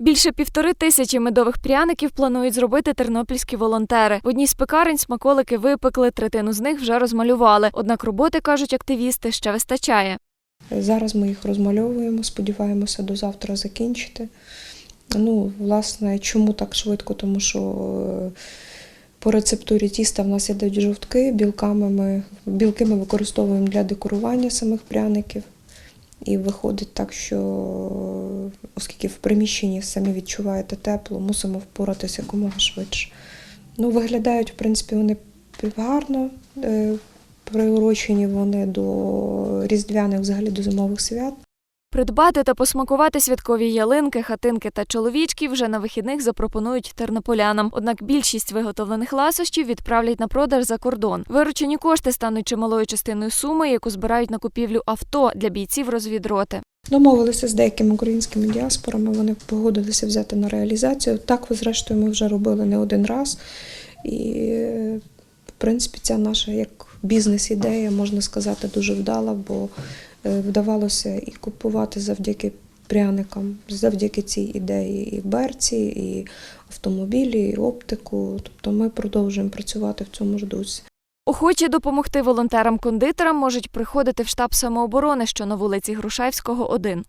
Більше півтори тисячі медових пряників планують зробити тернопільські волонтери. В одній з пекарень смаколики випекли, третину з них вже розмалювали. Однак роботи, кажуть активісти, ще вистачає. Зараз ми їх розмальовуємо, сподіваємося до завтра закінчити. Ну, власне, чому так швидко? Тому що е, по рецептурі тіста в нас ідуть жовтки, білками ми, білки ми використовуємо для декорування самих пряників. І виходить так, що оскільки в приміщенні самі відчуваєте тепло, мусимо впоратися якомога швидше. Ну, виглядають, в принципі, вони гарно. е, Приурочені вони до різдвяних, взагалі до зимових свят. Придбати та посмакувати святкові ялинки, хатинки та чоловічки вже на вихідних запропонують тернополянам. Однак більшість виготовлених ласощів відправлять на продаж за кордон. Виручені кошти стануть чималою частиною суми, яку збирають на купівлю авто для бійців розвідроти. Домовилися з деякими українськими діаспорами, вони погодилися взяти на реалізацію. Так, зрештою, ми вже робили не один раз. І, е, в принципі, ця наша як бізнес-ідея, можна сказати, дуже вдала, бо е, вдавалося і купувати завдяки пряникам, завдяки цій ідеї і берці, і автомобілі, і оптику. Тобто ми продовжуємо працювати в цьому ж дусі. Охочі допомогти волонтерам-кондитерам можуть приходити в штаб самооборони, що на вулиці Грушевського, 1.